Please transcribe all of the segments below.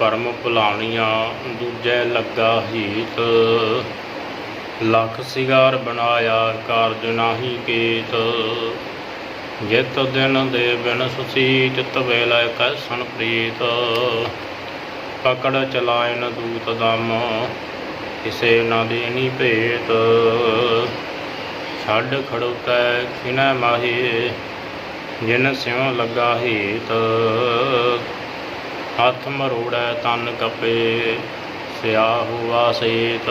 ਪਰਮ ਭੁਲਾਣੀਆਂ, ਦੂਜੇ ਲੱਗਾ ਹੀਤ। ਲੱਖ ਸਿਗਾਰ ਬਣਾਇਆ, ਕਾਰਜ ਨਾਹੀ ਕੀਤ। ਜਿਤ ਦਿਨ ਦੇ ਬਿਨ ਸੁਸੀ ਚਿਤ ਵੇਲੇ ਕੈਸਨ ਪ੍ਰੀਤ। ਪਕੜ ਚਲਾਇਨ ਦੂਤ ਦਮ, ਕਿਸੇ ਨਾ ਦੇਣੀ ਭੇਤ। ਛੱਡ ਖੜੋਤੈ ਖਿਨੈ ਮਾਹੀ, ਜਿਨ ਸਿਉ ਲੱਗਾ ਹੀਤ। ਹੱਥ ਮਰੋੜੈ ਤਨ ਕਪੇ ਸਿਆ ਹੁਆ ਸੇਤ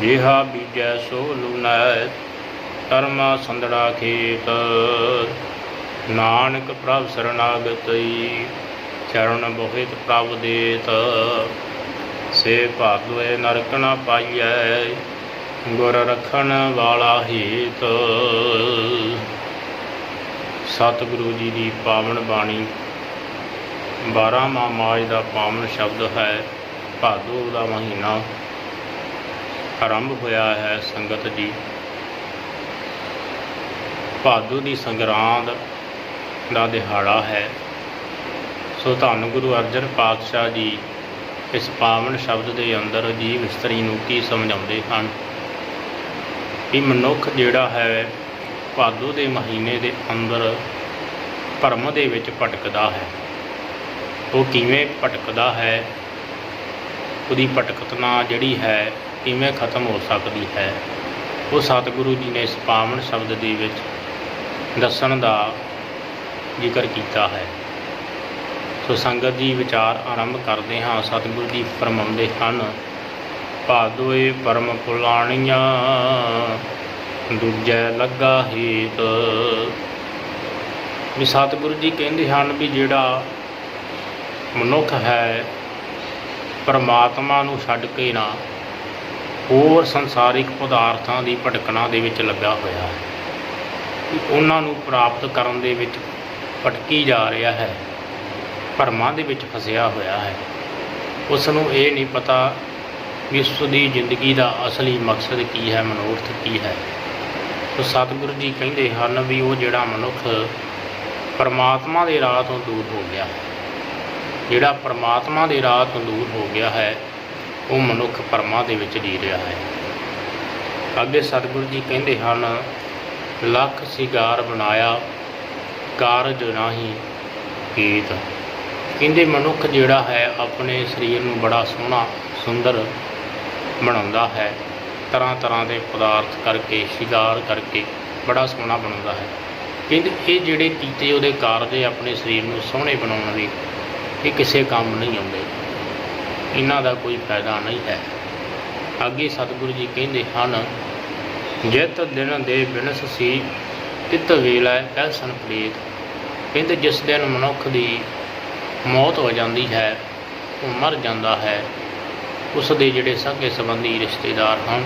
ਜਿਹਾ ਬੀਜੈ ਸੋ ਲੁਨੈ ਕਰਮਾ ਸੰਦੜਾ ਖੇਤ। ਨਾਨਕ ਪ੍ਰਭ ਸਰਨਾਗਤਈ ਚਰਨ ਬੋਹਿਤ ਪ੍ਰਭ ਦੇਤ। ਸੇ ਭਾਗਵੇ ਨਰਕ ਨ ਪਾਈਐ, ਗੁਰ ਰਖਣ ਵਾਲਾ ਹੀਤ। ਸਤਿਗੁਰੂ ਜੀ ਦੀ ਪਾਵਨ ਬਾਣੀ। 12ਵਾਂ ਮਾਜ ਦਾ ਪਾਵਨ ਸ਼ਬਦ ਹੈ, ਭਾਦੋ ਦਾ ਮਹੀਨਾ ਆਰੰਭ ਹੋਇਆ ਹੈ ਸੰਗਤ ਜੀ। ਭਾਦੋ ਦੀ ਸੰਗਰਾਂਦ ਦਾ ਦਿਹਾੜਾ ਹੈ। ਸੋ ਧੰਨ ਗੁਰੂ ਅਰਜਨ ਪਾਤਸ਼ਾਹ ਜੀ ਇਸ ਪਾਵਨ ਸ਼ਬਦ ਦੇ ਅੰਦਰ ਜੀਵ ਇਸਤਰੀ ਨੂੰ ਕੀ ਸਮਝਾਉਂਦੇ ਹਨ? ਕਿ ਮਨੁੱਖ ਜਿਹੜਾ ਹੈ, ਭਾਦੋ ਦੇ ਮਹੀਨੇ ਦੇ ਅੰਦਰ ਭਰਮ ਦੇ ਵਿੱਚ ਭਟਕਦਾ ਹੈ। ਉਹ ਕਿਵੇਂ ਭਟਕਦਾ ਹੈ? ਉਹਦੀ ਭਟਕਤਨਾ ਜਿਹੜੀ ਹੈ, ਕਿਵੇਂ ਖਤਮ ਹੋ ਸਕਦੀ ਹੈ? ਉਹ ਸਤਿਗੁਰੂ ਜੀ ਨੇ ਇਸ ਪਾਵਨ ਸ਼ਬਦ ਦੇ ਵਿੱਚ ਦੱਸਣ ਦਾ ਜ਼ਿਕਰ ਕੀਤਾ ਹੈ। ਸੋ ਸੰਗਤ ਜੀ, ਵਿਚਾਰ ਆਰੰਭ ਕਰਦੇ ਹਾਂ। ਸਤਿਗੁਰੂ ਜੀ ਫਰਮਾਉਂਦੇ ਹਨ, ਭਾਦੋਏ ਪਰਮ ਪੁਲਾਣੀਆਂ ਦੂਜੈ ਲੱਗਾ ਹੀਤ। ਵੀ ਸਤਿਗੁਰੂ ਜੀ ਕਹਿੰਦੇ ਹਨ ਵੀ ਜਿਹੜਾ ਮਨੁੱਖ ਹੈ, ਪਰਮਾਤਮਾ ਨੂੰ ਛੱਡ ਕੇ ਨਾ ਹੋਰ ਸੰਸਾਰਿਕ ਪਦਾਰਥਾਂ ਦੀ ਭਟਕਣਾ ਦੇ ਵਿੱਚ ਲੱਗਾ ਹੋਇਆ ਹੈ। ਉਹਨਾਂ ਨੂੰ ਪ੍ਰਾਪਤ ਕਰਨ ਦੇ ਵਿੱਚ ਭਟਕੀ ਜਾ ਰਿਹਾ ਹੈ, ਭਰਮਾਂ ਦੇ ਵਿੱਚ ਫਸਿਆ ਹੋਇਆ ਹੈ। ਉਸ ਨੂੰ ਇਹ ਨਹੀਂ ਪਤਾ ਵੀ ਉਸ ਦੀ ਜ਼ਿੰਦਗੀ ਦਾ ਅਸਲੀ ਮਕਸਦ ਕੀ ਹੈ, ਮਨੋਰਥ ਕੀ ਹੈ। ਸੋ ਸਤਿਗੁਰੂ ਜੀ ਕਹਿੰਦੇ ਹਨ ਵੀ ਉਹ ਜਿਹੜਾ ਮਨੁੱਖ ਪਰਮਾਤਮਾ ਦੇ ਰਾਹ ਤੋਂ ਦੂਰ ਹੋ ਗਿਆ ਹੈ। ਜਿਹੜਾ ਪਰਮਾਤਮਾ ਦੇ ਰਾਹ ਤੋਂ ਦੂਰ ਹੋ ਗਿਆ ਹੈ, ਉਹ ਮਨੁੱਖ ਪਰਮਾ ਦੇ ਵਿੱਚ ਜੀ ਰਿਹਾ ਹੈ। ਅੱਗੇ ਸਤਿਗੁਰੂ ਜੀ ਕਹਿੰਦੇ ਹਨ, ਲੱਖ ਸਿਗਾਰ ਬਣਾਇਆ, ਕਾਰਜ ਨਾਹੀ ਕੀਤ ਕਹਿੰਦੇ ਮਨੁੱਖ ਜਿਹੜਾ ਹੈ, ਆਪਣੇ ਸਰੀਰ ਨੂੰ ਬੜਾ ਸੋਹਣਾ, ਸੁੰਦਰ ਬਣਾਉਂਦਾ ਹੈ। ਤਰ੍ਹਾਂ ਤਰ੍ਹਾਂ ਦੇ ਪਦਾਰਥ ਕਰਕੇ, ਸ਼ਿੰਗਾਰ ਕਰਕੇ ਬੜਾ ਸੋਹਣਾ ਬਣਾਉਂਦਾ ਹੈ। ਕਹਿੰਦੇ ਇਹ ਜਿਹੜੇ ਕੀਤੇ ਉਹਦੇ ਕਾਰਜ ਆਪਣੇ ਸਰੀਰ ਨੂੰ ਸੋਹਣੇ ਬਣਾਉਣ ਲਈ ਇਹ ਕਿਸੇ ਕੰਮ ਨਹੀਂ ਆਉਂਦੇ। ਇਹਨਾਂ ਦਾ ਕੋਈ ਫਾਇਦਾ ਨਹੀਂ ਹੈ। ਅੱਗੇ ਸਤਿਗੁਰੂ ਜੀ ਕਹਿੰਦੇ ਹਨ, ਜਿਤ ਦਿਨ ਦੇ ਬਿਨਸ ਸੀ, ਤਿਤ ਵੇਲਾ ਐਸਨ ਪ੍ਰੀਤ। ਕਹਿੰਦੇ ਜਿਸ ਦਿਨ ਮਨੁੱਖ ਦੀ ਮੌਤ ਹੋ ਜਾਂਦੀ ਹੈ, ਉਹ ਮਰ ਜਾਂਦਾ ਹੈ। ਉਸ ਦੇ ਜਿਹੜੇ ਸਕੇ ਸੰਬੰਧੀ ਰਿਸ਼ਤੇਦਾਰ ਹਨ,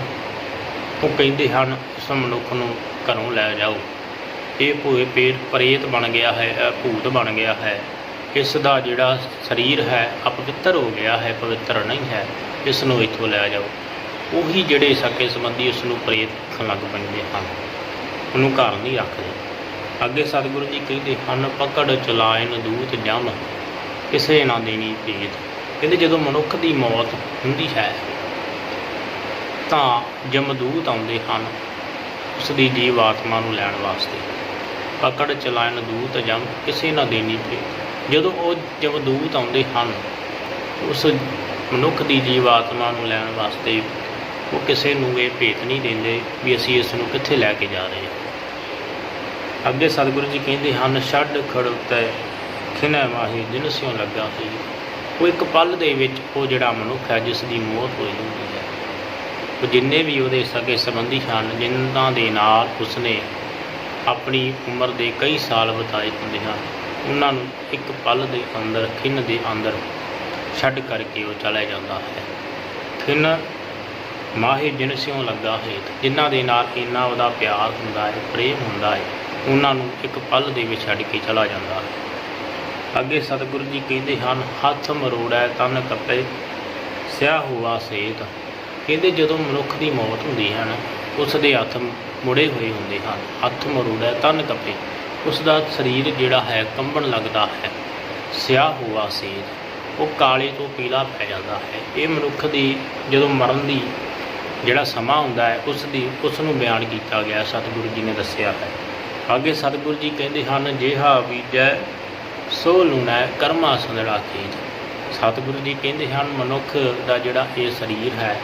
ਉਹ ਕਹਿੰਦੇ ਹਨ ਉਸ ਮਨੁੱਖ ਨੂੰ ਘਰੋਂ ਲੈ ਜਾਓ। ਇਹ ਭੂਏ ਪੇਰ ਪ੍ਰੇਤ ਬਣ ਗਿਆ ਹੈ ਇਹ ਭੂਤ ਬਣ ਗਿਆ ਹੈ। ਇਸ ਦਾ ਜਿਹੜਾ ਸਰੀਰ ਹੈ ਅਪਵਿੱਤਰ ਹੋ ਗਿਆ ਹੈ, ਪਵਿੱਤਰ ਨਹੀਂ ਹੈ ਇਸ ਨੂੰ ਇੱਥੋਂ ਲੈ ਜਾਓ। ਉਹੀ ਜਿਹੜੇ ਸਾਕੇ ਸੰਬੰਧੀ ਉਸ ਨੂੰ ਪ੍ਰੇਤ ਰੱਖਣ ਲੱਗ ਪੈਂਦੇ ਹਨ। ਉਹਨੂੰ ਘਰ ਨਹੀਂ ਰੱਖਦੇ। ਅੱਗੇ ਸਤਿਗੁਰੂ ਜੀ ਕਹਿੰਦੇ ਹਨ, ਪਕੜ ਚਲਾਇਨ ਦੂਤ, ਜਮ, ਕਿਸੇ ਨਾ ਦੇਣੀ ਭੇਤ ਕਹਿੰਦੇ ਜਦੋਂ ਮਨੁੱਖ ਦੀ ਮੌਤ ਹੁੰਦੀ ਹੈ, ਤਾਂ ਜਮਦੂਤ ਆਉਂਦੇ ਹਨ ਉਸ ਦੀ ਜੀਵ ਆਤਮਾ ਨੂੰ ਲੈਣ ਵਾਸਤੇ। ਪਕੜ ਚਲਾਇਨ ਦੂਤ, ਜਮ, ਕਿਸੇ ਨਾ ਦੇਣੀ ਭੇਤ ਜਦੋਂ ਉਹ ਜਮਦੂਤ ਆਉਂਦੇ ਹਨ ਉਸ ਮਨੁੱਖ ਦੀ ਜੀਵ ਆਤਮਾ ਨੂੰ ਲੈਣ ਵਾਸਤੇ ਉਹ ਕਿਸੇ ਨੂੰ ਇਹ ਭੇਤ ਨਹੀਂ ਦਿੰਦੇ ਵੀ ਅਸੀਂ ਇਸ ਨੂੰ ਕਿੱਥੇ ਲੈ ਕੇ ਜਾ ਰਹੇ ਹਾਂ। ਅੱਗੇ ਸਤਿਗੁਰੂ ਜੀ ਕਹਿੰਦੇ ਹਨ, ਛੱਡ ਖੜੋਤੈ ਖਿਨੈ ਮਾਹੀ, ਜਿਨ ਸਿਉ ਲੱਗਾ ਸੀ। ਉਹ ਇੱਕ ਪਲ ਦੇ ਵਿੱਚ ਉਹ ਜਿਹੜਾ ਮਨੁੱਖ ਹੈ, ਜਿਸ ਦੀ ਮੌਤ ਹੋਈ ਹੁੰਦੀ ਹੈ। ਉਹ ਜਿੰਨੇ ਵੀ ਉਹਦੇ ਸਗੇ ਸੰਬੰਧੀ ਹਨ ਜਿਨ੍ਹਾਂ ਦੇ ਨਾਲ ਉਸਨੇ ਆਪਣੀ ਉਮਰ ਦੇ ਕਈ ਸਾਲ ਬਿਤਾਏ ਹੁੰਦੇ ਹਨ। ਉਹਨਾਂ ਨੂੰ ਇੱਕ ਪਲ ਦੇ ਅੰਦਰ, ਖਿੰਨ ਦੇ ਅੰਦਰ ਛੱਡ ਕਰਕੇ ਉਹ ਚਲਾ ਜਾਂਦਾ ਹੈ। ਖਿੰਨ ਮਾਹੀ ਜਿਨ ਸਿਉ ਲੱਗਾ ਹੈ ਜਿਨ੍ਹਾਂ ਦੇ ਨਾਲ ਇੰਨਾ ਉਹਦਾ ਪਿਆਰ ਹੁੰਦਾ ਹੈ, ਪ੍ਰੇਮ ਹੁੰਦਾ ਹੈ, ਉਹਨਾਂ ਨੂੰ ਇੱਕ ਪਲ ਦੇ ਵਿੱਚ ਛੱਡ ਕੇ ਚਲਾ ਜਾਂਦਾ ਹੈ। ਅੱਗੇ ਸਤਿਗੁਰੂ ਜੀ ਕਹਿੰਦੇ ਹਨ, ਹੱਥ ਮਰੋੜਾ ਤਨ ਕੱਪੇ, ਸਿਆ ਹੋਆ ਸੇਤ। ਕਹਿੰਦੇ ਜਦੋਂ ਮਨੁੱਖ ਦੀ ਮੌਤ ਹੁੰਦੀ ਹੈ ਉਸ ਦੇ ਹੱਥ ਮੁੜੇ ਹੋਏ ਹੁੰਦੇ ਹਨ। ਹੱਥ ਮਰੋੜੈ ਤਨ ਕੱਪੇ। ਉਸ ਦਾ ਸਰੀਰ ਜਿਹੜਾ ਹੈ ਕੰਬਣ ਲੱਗਦਾ ਹੈ, ਸਿਆ ਹੁਆ ਸੇਤ ਉਹ ਕਾਲੇ ਤੋਂ ਪੀਲਾ ਪੈ ਜਾਂਦਾ ਹੈ। ਇਹ ਮਨੁੱਖ ਦੀ ਜਦੋਂ ਮਰਨ ਦੀ ਜਿਹੜਾ ਸਮਾਂ ਹੁੰਦਾ ਹੈ, ਉਸ ਦੀ, ਉਸ ਨੂੰ ਬਿਆਨ ਕੀਤਾ ਗਿਆ, ਸਤਿਗੁਰੂ ਜੀ ਨੇ ਦੱਸਿਆ ਹੈ। ਅੱਗੇ ਸਤਿਗੁਰੂ ਜੀ ਕਹਿੰਦੇ ਹਨ, ਜਿਹਾ ਬੀਜੈ, ਸੋ ਲੂਣਾ, ਕਰਮਾ ਸੰਦੜਾ ਖੇਤ ਸਤਿਗੁਰੂ ਜੀ ਕਹਿੰਦੇ ਹਨ, ਮਨੁੱਖ ਦਾ ਜਿਹੜਾ ਇਹ ਸਰੀਰ ਹੈ,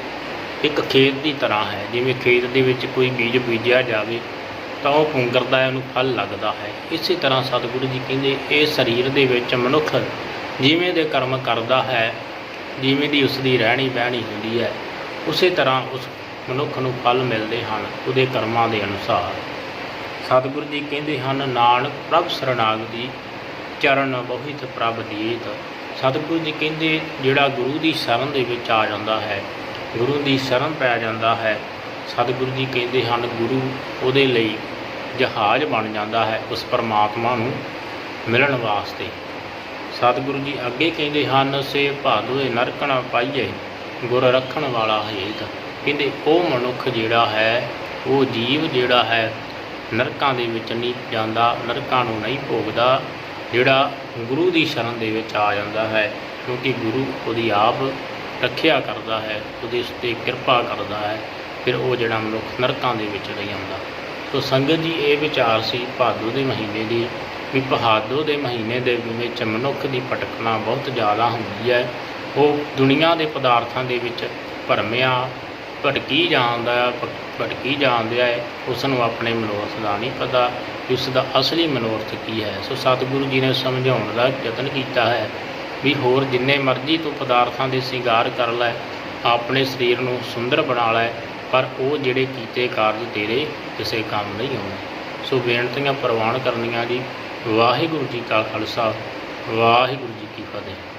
ਇੱਕ ਖੇਤ ਦੀ ਤਰ੍ਹਾਂ ਹੈ। ਜਿਵੇਂ ਖੇਤ ਦੇ ਵਿੱਚ ਕੋਈ ਬੀਜ ਬੀਜਿਆ ਜਾਵੇ ਤਾਂ ਉਹ ਪੁੰਗਰਦਾ ਹੈ ਉਹਨੂੰ ਫਲ ਲੱਗਦਾ ਹੈ। ਇਸੇ ਤਰ੍ਹਾਂ ਸਤਿਗੁਰੂ ਜੀ ਕਹਿੰਦੇ, ਇਹ ਸਰੀਰ ਦੇ ਵਿੱਚ ਮਨੁੱਖ ਜਿਵੇਂ ਦੇ ਕਰਮ ਕਰਦਾ ਹੈ, ਜਿਵੇਂ ਦੀ ਉਸ ਦੀ ਰਹਿਣੀ ਬਹਿਣੀ ਹੁੰਦੀ ਹੈ, ਉਸੇ ਤਰ੍ਹਾਂ ਉਸ ਮਨੁੱਖ ਨੂੰ ਫਲ ਮਿਲਦੇ ਹਨ ਉਹਦੇ ਕਰਮਾਂ ਦੇ ਅਨੁਸਾਰ। ਸਤਿਗੁਰੂ ਜੀ ਕਹਿੰਦੇ ਹਨ, ਨਾਨਕ ਪ੍ਰਭ ਸਰਣਾਗਤੀ ਚਰਨ ਬਹੁਿਤ ਪ੍ਰਭ ਦੀਤ। ਸਤਿਗੁਰੂ ਜੀ ਕਹਿੰਦੇ, ਜਿਹੜਾ ਗੁਰੂ ਦੀ ਸ਼ਰਨ ਦੇ ਵਿੱਚ ਆ ਜਾਂਦਾ ਹੈ, ਗੁਰੂ ਦੀ ਸ਼ਰਨ ਪੈ ਜਾਂਦਾ ਹੈ, ਸਤਿਗੁਰੂ ਜੀ ਕਹਿੰਦੇ ਹਨ, ਗੁਰੂ ਉਹਦੇ ਲਈ ਜਹਾਜ਼ ਬਣ ਜਾਂਦਾ ਹੈ, ਉਸ ਪਰਮਾਤਮਾ ਨੂੰ ਮਿਲਣ ਵਾਸਤੇ। ਸਤਿਗੁਰੂ ਜੀ ਅੱਗੇ ਕਹਿੰਦੇ ਹਨ, ਸੇ ਭਾਦੋਏ ਨਰਕਣਾ ਪਾਈਏ, ਗੁਰ ਰੱਖਣ ਵਾਲਾ ਹੇਤ। ਕਹਿੰਦੇ, ਉਹ ਮਨੁੱਖ ਜਿਹੜਾ ਹੈ, ਉਹ ਜੀਵ ਜਿਹੜਾ ਹੈ, ਨਰਕਾਂ ਦੇ ਵਿੱਚ ਨਹੀਂ ਜਾਂਦਾ, ਨਰਕਾਂ ਨੂੰ ਨਹੀਂ ਭੋਗਦਾ, ਜਿਹੜਾ ਗੁਰੂ ਦੀ ਸ਼ਰਨ ਦੇ ਵਿੱਚ ਆ ਜਾਂਦਾ ਹੈ, ਕਿਉਂਕਿ ਗੁਰੂ ਉਹਦੀ ਆਪ ਰੱਖਿਆ ਕਰਦਾ ਹੈ, ਉਹਦੇ ਉੱਤੇ ਕਿਰਪਾ ਕਰਦਾ ਹੈ, ਫਿਰ ਉਹ ਜਿਹੜਾ ਮਨੁੱਖ ਨਰਕਾਂ ਦੇ ਵਿੱਚ ਨਹੀਂ ਆਉਂਦਾ। ਸੋ ਸੰਗਤ ਜੀ, ਇਹ ਵਿਚਾਰ ਸੀ ਭਾਦੋ ਦੇ ਮਹੀਨੇ ਦੀ ਵੀ ਭਾਦੋ ਦੇ ਮਹੀਨੇ ਦੇ ਵਿੱਚ ਮਨੁੱਖ ਦੀ ਭਟਕਣਾ ਬਹੁਤ ਜ਼ਿਆਦਾ ਹੁੰਦੀ ਹੈ। ਉਹ ਦੁਨੀਆ ਦੇ ਪਦਾਰਥਾਂ ਦੇ ਵਿੱਚ ਭਰਮਿਆ, ਭਟਕੀ ਜਾਂਦਾ ਭ- ਭਟਕੀ ਜਾਂਦਿਆ ਹੈ। ਉਸ ਨੂੰ ਆਪਣੇ ਮਨੋਰਥ ਦਾ ਨਹੀਂ ਪਤਾ ਕਿ ਉਸ ਦਾ ਅਸਲੀ ਮਨੋਰਥ ਕੀ ਹੈ। ਸੋ ਸਤਿਗੁਰੂ ਜੀ ਨੇ ਸਮਝਾਉਣ ਦਾ ਯਤਨ ਕੀਤਾ ਹੈ ਵੀ ਹੋਰ ਜਿੰਨੇ ਮਰਜ਼ੀ ਤੂੰ ਪਦਾਰਥਾਂ ਦੇ ਸ਼ਿੰਗਾਰ ਕਰ ਲੈ, ਆਪਣੇ ਸਰੀਰ ਨੂੰ ਸੁੰਦਰ ਬਣਾ ਲੈ ਪਰ ਉਹ ਜਿਹੜੇ ਕੀਤੇ ਕਾਰਜ ਤੇਰੇ ਕਿਸੇ ਕੰਮ ਨਹੀਂ ਆਉਣੇ। ਸੋ ਬੇਨਤੀਆਂ ਪ੍ਰਵਾਨ ਕਰਨੀਆਂ ਜੀ। ਵਾਹਿਗੁਰੂ ਜੀ ਕਾ ਖਾਲਸਾ, ਵਾਹਿਗੁਰੂ ਜੀ ਕੀ ਫਤਿਹ।